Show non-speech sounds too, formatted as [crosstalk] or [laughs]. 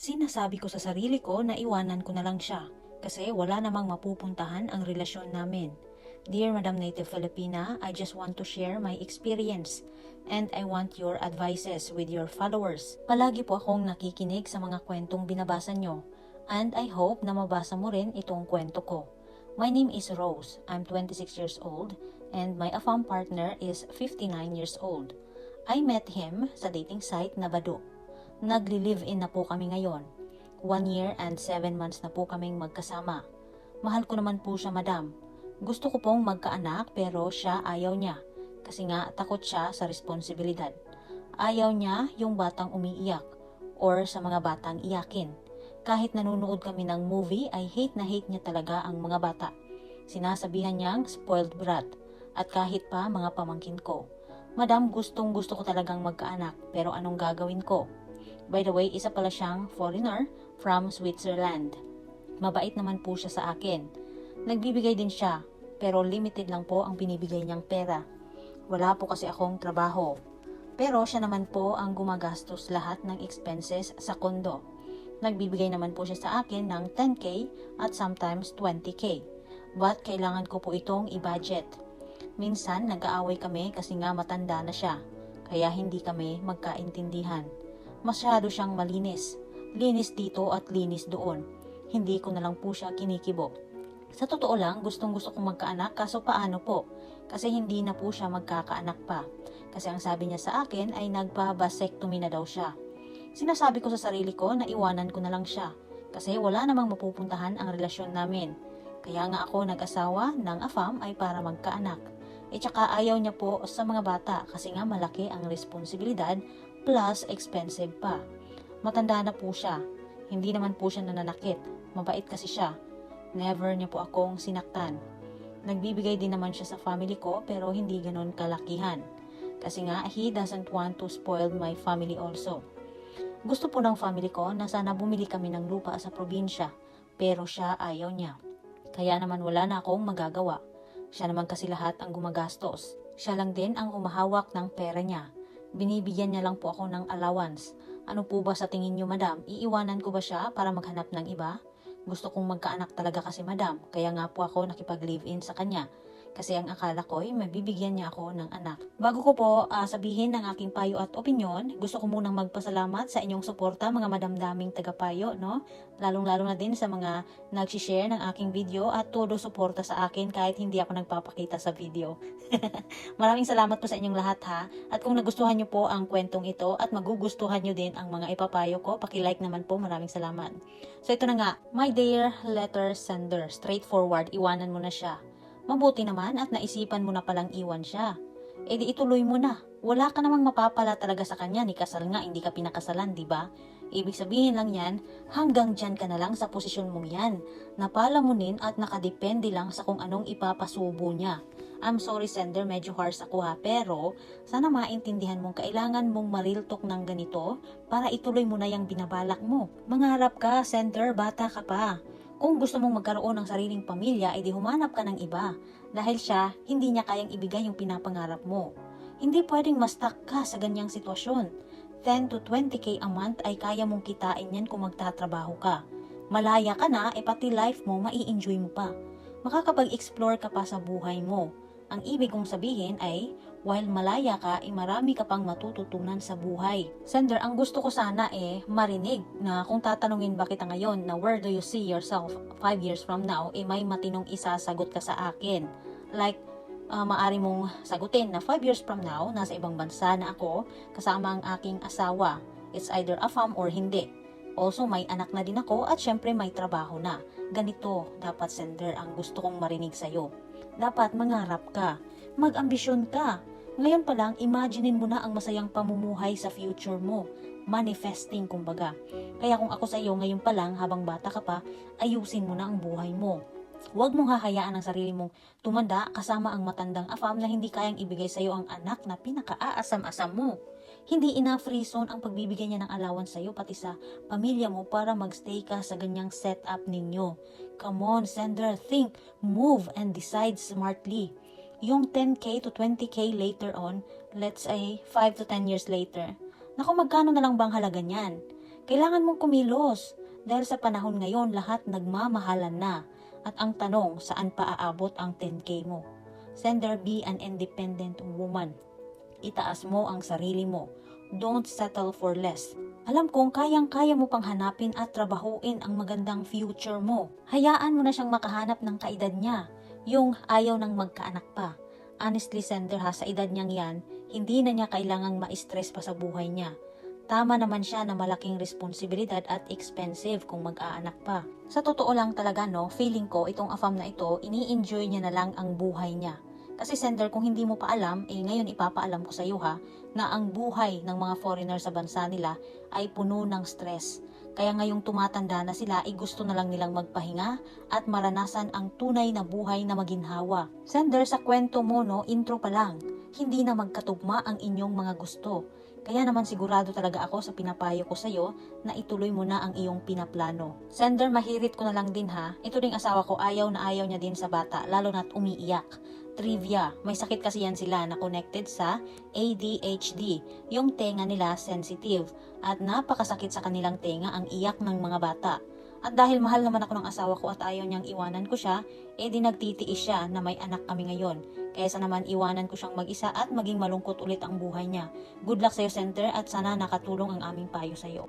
Sinasabi ko sa sarili ko na iwanan ko na lang siya kasi wala namang mapupuntahan ang relasyon namin. Dear Madam Native Filipina, I just want to share my experience and I want your advices with your followers. Palagi po akong nakikinig sa mga kwentong binabasa nyo and I hope na mabasa mo rin itong kwento ko. My name is Rose. I'm 26 years old and my AFAM partner is 59 years old. I met him sa dating site na Bado. Nagli-live-in na po kami ngayon. One year and seven months na po kaming magkasama. Mahal ko naman po siya, madam. Gusto ko pong magkaanak pero siya ayaw niya. Kasi nga takot siya sa responsibilidad. Ayaw niya yung batang umiiyak or sa mga batang iyakin. Kahit nanonood kami ng movie ay hate na hate niya talaga ang mga bata. Sinasabihan niyang spoiled brat at kahit pa mga pamangkin ko. Madam, gustong gusto ko talagang magkaanak pero anong gagawin ko? By the way, isa pala siyang foreigner from Switzerland. Mabait naman po siya sa akin. Nagbibigay din siya, pero limited lang po ang binibigay niyang pera. Wala po kasi akong trabaho. Pero siya naman po ang gumagastos lahat ng expenses sa kondo. Nagbibigay naman po siya sa akin ng 10k at sometimes 20k. But kailangan ko po itong i-budget. Minsan nag-aaway kami kasi nga matanda na siya. Kaya hindi kami magkaintindihan. Masyado siyang malinis. Linis dito at linis doon. Hindi ko na lang po siya kinikibo. Sa totoo lang, gustong gusto kong magkaanak kaso paano po? Kasi hindi na po siya magkakaanak pa. Kasi ang sabi niya sa akin ay nagpa-vasectomy na daw siya. Sinasabi ko sa sarili ko na iwanan ko na lang siya. Kasi wala namang mapupuntahan ang relasyon namin. Kaya nga ako nag-asawa ng AFAM ay para magkaanak. E tsaka ayaw niya po sa mga bata kasi nga malaki ang responsibilidad plus expensive pa. Matanda na po siya. Hindi naman po siya nananakit. Mabait kasi siya. Never niya po akong sinaktan. Nagbibigay din naman siya sa family ko pero hindi ganon kalakihan. Kasi nga, he doesn't want to spoil my family also. Gusto po ng family ko na sana bumili kami ng lupa sa probinsya pero siya ayaw niya. Kaya naman wala na akong magagawa. Siya naman kasi lahat ang gumagastos. Siya lang din ang humahawak ng pera niya. Binibigyan niya lang po ako ng allowance. Ano po ba sa tingin niyo, madam? Iiwanan ko ba siya para maghanap ng iba? Gusto kong magkaanak talaga kasi, madam. Kaya nga po ako nakipag-live-in sa kanya. Kasi ang akala ko ay mabibigyan niya ako ng anak. Bago ko po ah, sabihin ng aking payo at opinyon, gusto ko munang magpasalamat sa inyong suporta mga madamdaming tagapayo, no? Lalong-lalo na din sa mga nag-share ng aking video at todo suporta sa akin kahit hindi ako nagpapakita sa video. [laughs] Maraming salamat po sa inyong lahat ha. At kung nagustuhan niyo po ang kwentong ito at magugustuhan niyo din ang mga ipapayo ko, paki-like naman po. Maraming salamat. So ito na nga, my dear letter sender, straightforward, iwanan mo na siya. Mabuti naman at naisipan mo na palang iwan siya. E di ituloy mo na. Wala ka namang mapapala talaga sa kanya ni kasal nga, hindi ka pinakasalan, di ba? Ibig sabihin lang yan, hanggang dyan ka na lang sa posisyon mong yan. Napalamunin at nakadepende lang sa kung anong ipapasubo niya. I'm sorry sender, medyo harsh ako ha, pero sana maintindihan mong kailangan mong mariltok ng ganito para ituloy mo na yung binabalak mo. Mangarap ka, sender, bata ka pa. Kung gusto mong magkaroon ng sariling pamilya, edi humanap ka ng iba. Dahil siya, hindi niya kayang ibigay yung pinapangarap mo. Hindi pwedeng ma-stuck ka sa ganyang sitwasyon. 10 to 20k a month ay kaya mong kitain yan kung magtatrabaho ka. Malaya ka na, e pati life mo, mai-enjoy mo pa. Makakapag-explore ka pa sa buhay mo. Ang ibig kong sabihin ay, while malaya ka, ay marami ka pang matututunan sa buhay. Sender, ang gusto ko sana eh, marinig na kung tatanungin ba kita ngayon na where do you see yourself 5 years from now, eh may matinong isasagot ka sa akin. Like, uh, maari mong sagutin na 5 years from now, nasa ibang bansa na ako, kasama ang aking asawa. It's either a farm or hindi. Also, may anak na din ako at syempre may trabaho na. Ganito, dapat sender ang gusto kong marinig sa'yo. Dapat mangarap ka. Mag-ambisyon ka. Ngayon pa lang, imaginein mo na ang masayang pamumuhay sa future mo. Manifesting, kumbaga. Kaya kung ako sa iyo ngayon pa lang, habang bata ka pa, ayusin mo na ang buhay mo. Huwag mong hahayaan ang sarili mong tumanda kasama ang matandang afam na hindi kayang ibigay sa iyo ang anak na pinakaaasam-asam mo. Hindi enough reason ang pagbibigay niya ng allowance sa iyo pati sa pamilya mo para magstay ka sa ganyang setup ninyo. Come on, sender, think, move, and decide smartly. Yung 10k to 20k later on, let's say 5 to 10 years later, naku magkano na lang bang halaga niyan? Kailangan mong kumilos. Dahil sa panahon ngayon, lahat nagmamahalan na. At ang tanong, saan pa aabot ang 10K mo? Sender, be an independent woman. Itaas mo ang sarili mo. Don't settle for less. Alam kong kayang-kaya mo pang hanapin at trabahuin ang magandang future mo. Hayaan mo na siyang makahanap ng kaedad niya. Yung ayaw nang magkaanak pa. Honestly, sender ha, sa edad niyang yan, hindi na niya kailangang ma-stress pa sa buhay niya. Tama naman siya na malaking responsibilidad at expensive kung mag-aanak pa. Sa totoo lang talaga no, feeling ko itong afam na ito, ini-enjoy niya na lang ang buhay niya. Kasi sender, kung hindi mo pa alam, eh ngayon ipapaalam ko sa iyo ha, na ang buhay ng mga foreigner sa bansa nila ay puno ng stress. Kaya ngayong tumatanda na sila, ay gusto na lang nilang magpahinga at maranasan ang tunay na buhay na maginhawa. Sender, sa kwento mo no, intro pa lang, hindi na magkatugma ang inyong mga gusto. Kaya naman sigurado talaga ako sa pinapayo ko sa'yo na ituloy mo na ang iyong pinaplano. Sender, mahirit ko na lang din ha. Ito ding asawa ko ayaw na ayaw niya din sa bata, lalo na't umiiyak. Trivia, may sakit kasi yan sila na connected sa ADHD. Yung tenga nila sensitive at napakasakit sa kanilang tenga ang iyak ng mga bata. At dahil mahal naman ako ng asawa ko at ayaw niyang iwanan ko siya, eh di nagtitiis siya na may anak kami ngayon. Kaysa naman iwanan ko siyang mag-isa at maging malungkot ulit ang buhay niya. Good luck sa'yo, Center, at sana nakatulong ang aming payo sa'yo.